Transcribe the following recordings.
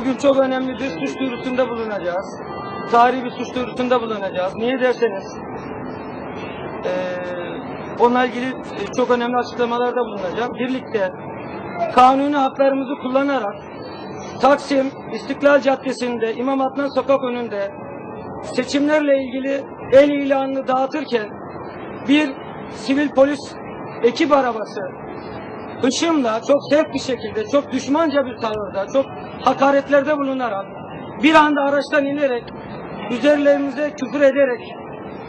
Bugün çok önemli bir suç duyurusunda bulunacağız. Tarihi bir suç duyurusunda bulunacağız. Niye derseniz eee onunla ilgili e, çok önemli açıklamalarda bulunacağım. Birlikte kanuni haklarımızı kullanarak Taksim İstiklal Caddesi'nde İmam Adnan Sokak önünde seçimlerle ilgili el ilanını dağıtırken bir sivil polis ekip arabası hışımla çok sert bir şekilde, çok düşmanca bir tavırda, çok hakaretlerde bulunarak bir anda araçtan inerek üzerlerimize küfür ederek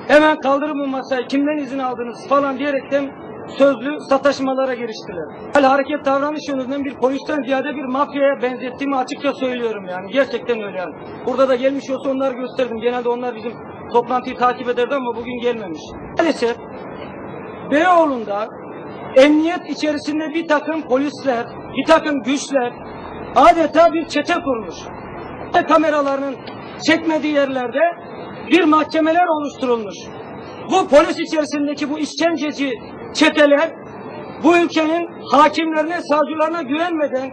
hemen kaldırın bu masayı kimden izin aldınız falan diyerekten sözlü sataşmalara giriştiler. Hal hareket davranış bir polisten ziyade bir mafyaya benzettiğimi açıkça söylüyorum yani. Gerçekten öyle yani. Burada da gelmiş olsa onları gösterdim. Genelde onlar bizim toplantıyı takip ederdi ama bugün gelmemiş. Maalesef Beyoğlu'nda emniyet içerisinde bir takım polisler, bir takım güçler adeta bir çete kurmuş. Ve kameralarının çekmediği yerlerde bir mahkemeler oluşturulmuş. Bu polis içerisindeki bu işkenceci çeteler bu ülkenin hakimlerine, savcılarına güvenmeden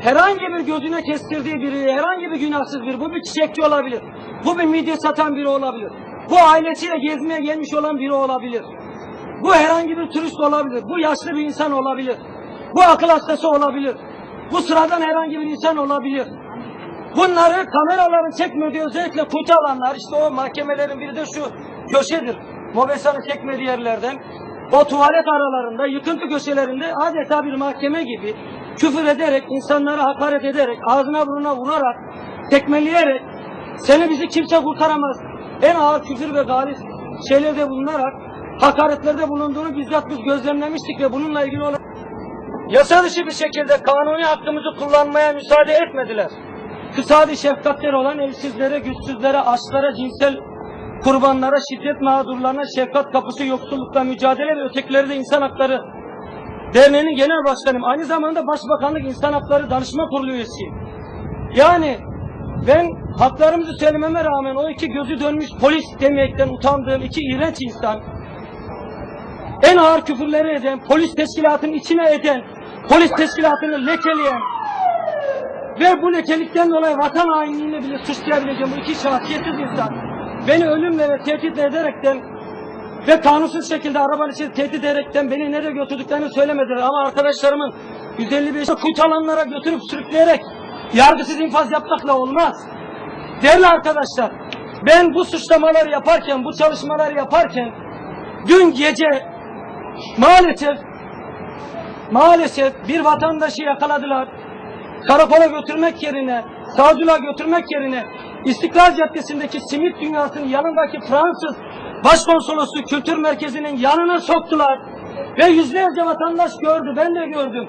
herhangi bir gözüne kestirdiği biri, herhangi bir günahsız biri, bu bir çiçekçi olabilir, bu bir midye satan biri olabilir, bu ailesiyle gezmeye gelmiş olan biri olabilir. Bu herhangi bir turist olabilir. Bu yaşlı bir insan olabilir. Bu akıl hastası olabilir. Bu sıradan herhangi bir insan olabilir. Bunları kameraların çekmediği özellikle kuytu alanlar işte o mahkemelerin biri de şu köşedir. Mobesanın çekmediği yerlerden o tuvalet aralarında yıkıntı köşelerinde adeta bir mahkeme gibi küfür ederek insanlara hakaret ederek ağzına burnuna vurarak tekmeleyerek seni bizi kimse kurtaramaz. En ağır küfür ve galis şeylerde bulunarak hakaretlerde bulunduğunu bizzat biz gözlemlemiştik ve bununla ilgili olarak yasa dışı bir şekilde kanuni hakkımızı kullanmaya müsaade etmediler. Kısadi şefkatleri olan evsizlere, güçsüzlere, açlara, cinsel kurbanlara, şiddet mağdurlarına, şefkat kapısı yoksullukla mücadele ve ötekileri de insan hakları Derneği'nin genel başkanıyım. Aynı zamanda Başbakanlık İnsan Hakları Danışma Kurulu üyesiyim. Yani ben haklarımızı söylememe rağmen o iki gözü dönmüş polis demekten utandığım iki iğrenç insan en ağır küfürleri eden, polis teşkilatının içine eden, polis teşkilatını lekeleyen ve bu lekelikten dolayı vatan hainliğini bile suçlayabileceğim bu iki şahsiyetsiz insan beni ölümle ve tehdit ederekten ve kanunsuz şekilde arabanın içinde tehdit ederekten beni nereye götürdüklerini söylemediler ama arkadaşlarımın 155 kuytu alanlara götürüp sürükleyerek yargısız infaz yapmakla olmaz. Değerli arkadaşlar, ben bu suçlamaları yaparken, bu çalışmaları yaparken dün gece maalesef maalesef bir vatandaşı yakaladılar. Karakola götürmek yerine, savcılığa götürmek yerine İstiklal Caddesi'ndeki simit dünyasının yanındaki Fransız Başkonsolosu Kültür Merkezi'nin yanına soktular. Ve yüzlerce vatandaş gördü, ben de gördüm.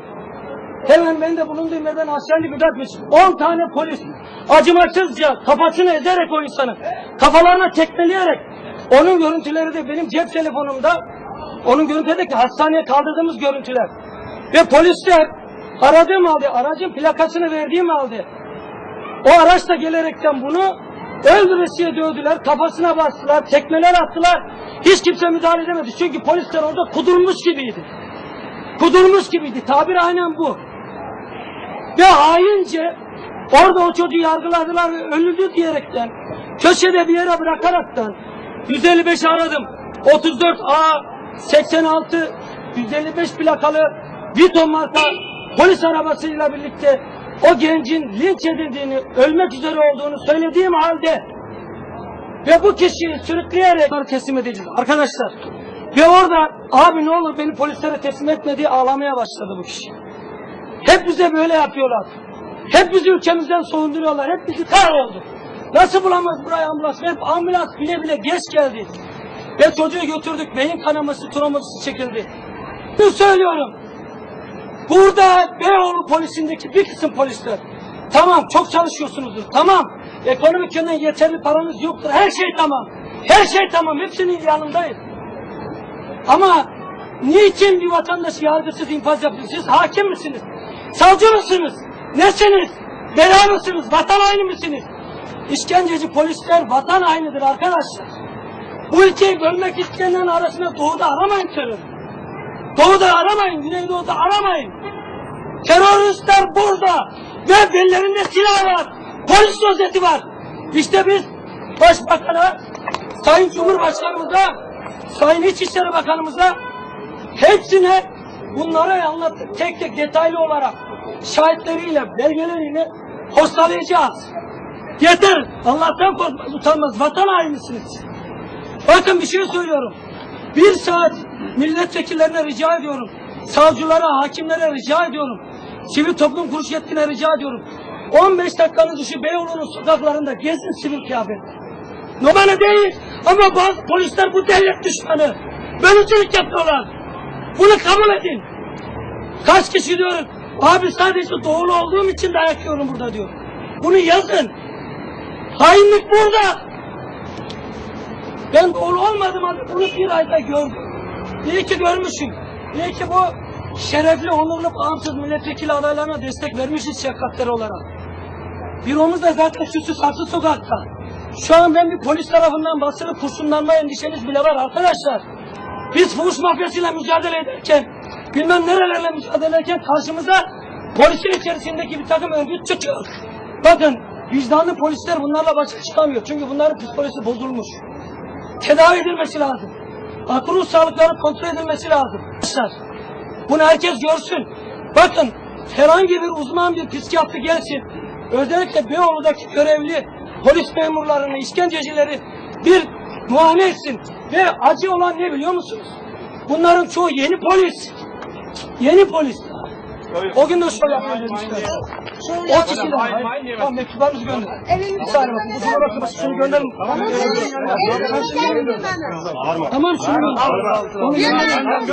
Hemen ben de bulunduğum yerden inip bırakmış. 10 tane polis acımasızca kafasını ezerek o insanı, kafalarına tekmeleyerek onun görüntüleri de benim cep telefonumda onun görüntüdeki hastaneye kaldırdığımız görüntüler. Ve polisler aradığım halde, aracın plakasını verdiğim halde o araçla gelerekten bunu öldüresiye dövdüler, kafasına bastılar, tekmeler attılar. Hiç kimse müdahale edemedi. Çünkü polisler orada kudurmuş gibiydi. Kudurmuş gibiydi. Tabir aynen bu. Ve haince orada o çocuğu yargıladılar ve öldürdü diyerekten köşede bir yere bırakaraktan 155 aradım. 34A 86 155 plakalı Vito marka polis arabasıyla birlikte o gencin linç edildiğini, ölmek üzere olduğunu söylediğim halde ve bu kişiyi sürükleyerek teslim edeceğiz arkadaşlar. Ve orada abi ne olur beni polislere teslim etme diye ağlamaya başladı bu kişi. Hep bize böyle yapıyorlar. Hep bizi ülkemizden soğunduruyorlar. Hep bizi kahroldu. Nasıl bulamaz buraya ambulans? Hep ambulans bile bile geç geldi. Ve çocuğu götürdük. Beyin kanaması, travması çekildi. Bunu söylüyorum. Burada Beyoğlu polisindeki bir kısım polisler tamam çok çalışıyorsunuzdur. Tamam. Ekonomik yönden yeterli paranız yoktur. Her şey tamam. Her şey tamam. Hepsinin yanındayız. Ama niçin bir vatandaşı yargısız infaz yapıyorsunuz? Siz hakim misiniz? Savcı mısınız? Nesiniz? Bela mısınız? Vatan haini misiniz? İşkenceci polisler vatan hainidir arkadaşlar. Bu ülkeyi bölmek isteyenlerin arasında doğuda aramayın terörü. Doğuda aramayın, Güneydoğu'da aramayın. Teröristler burada ve bellerinde silah var. Polis rozeti var. İşte biz Başbakan'a, Sayın Cumhurbaşkanımıza, Sayın İçişleri Bakanımıza hepsine bunları anlattık. Tek tek detaylı olarak şahitleriyle, belgeleriyle postalayacağız. Yeter. Allah'tan korkmaz, utanmaz. Vatan hainisiniz. Bakın bir şey söylüyorum. Bir saat milletvekillerine rica ediyorum. Savcılara, hakimlere rica ediyorum. Sivil toplum kuruluş yetkilerine rica ediyorum. 15 dakikanızı şu Beyoğlu'nun sokaklarında gezin sivil kıyafet. Numara değil ama bazı polisler bu devlet düşmanı. Bölücülük yapıyorlar. Bunu kabul edin. Kaç kişi diyor, abi sadece doğulu olduğum için dayak yiyorum burada diyor. Bunu yazın. Hainlik burada. Ben doğru olmadım ama bunu bir ayda gördüm. İyi ki görmüşüm. İyi ki bu şerefli, onurlu, bağımsız milletvekili adaylarına destek vermişiz şefkatleri olarak. Bir onu da zaten şu Sarsı sokakta. Şu an ben bir polis tarafından basılı kurşunlanma endişeniz bile var arkadaşlar. Biz fuhuş mafyasıyla mücadele ederken, bilmem nerelerle mücadele ederken karşımıza polisin içerisindeki bir takım örgüt çıkıyor. Bakın vicdanlı polisler bunlarla başa çıkamıyor. Çünkü bunların psikolojisi bozulmuş tedavi edilmesi lazım. Akıl ruh sağlıkları kontrol edilmesi lazım. Bunu herkes görsün. Bakın herhangi bir uzman bir psikiyatri gelsin. Özellikle Beyoğlu'daki görevli polis memurlarını, işkencecileri bir muayene etsin. Ve acı olan ne biliyor musunuz? Bunların çoğu yeni polis. Yeni polis. O gün de şöyle yapmışlar. O kişiler. Hayır, Tamam mektuplarımızı gönder. Bir saniye bakın. Bu duvara bakın. Şunu gönderin. Tamam. Tamam şunu gönder. Onu gönder.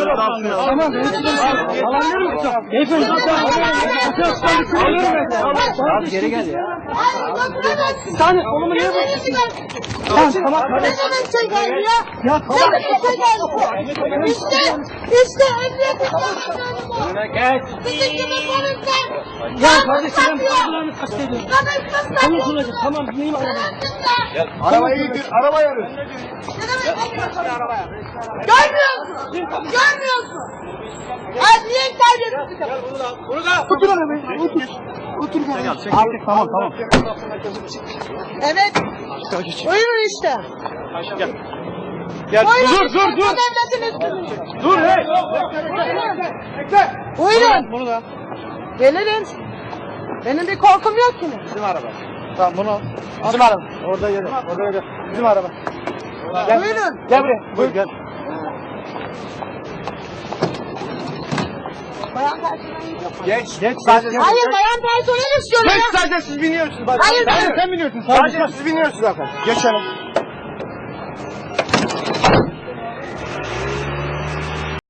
Tamam. şimdi alabilir miyim? Beyefendi. Abi geri gel ya. Bir saniye kolumu niye bakıyorsun? Tamam tamam. kardeşim. Ya tamam. İşte, işte emniyetin başkanı Geç. Bizim gibi polisler. Ya kardeşim ben bazılarını kastediyorum. Kanıtsız Tamam satıyor. olacak. Tamam dinleyeyim arabayı. Kanıtsızlar. Arabayı indir, arabayı arıyor. Ne demek Görmüyorsun. Görmüyorsun. Adliye kaybettik. Otur arabayı. Otur. Otur kardeşim. Tamam, tamam. Evet. Buyurun işte. Gel, Buyurun. dur, dur, dur. Dur. Buyurun. Bunu da. Gelirim. Benim bir korkum yok ki. Bizim araba. Tamam, bunu al. Bizim araba. Orada yeri, orada yeri. Bizim araba. Gel. Buyurun. Gel buraya. Buyur, gel. Bayan. Geç, geç. Sadece, Hayır bayan personel istiyorum Geç sadece siz biniyorsunuz. Hayır, ben- sen biniyorsun. Sadece siz biniyorsunuz zaten. Geç hanım.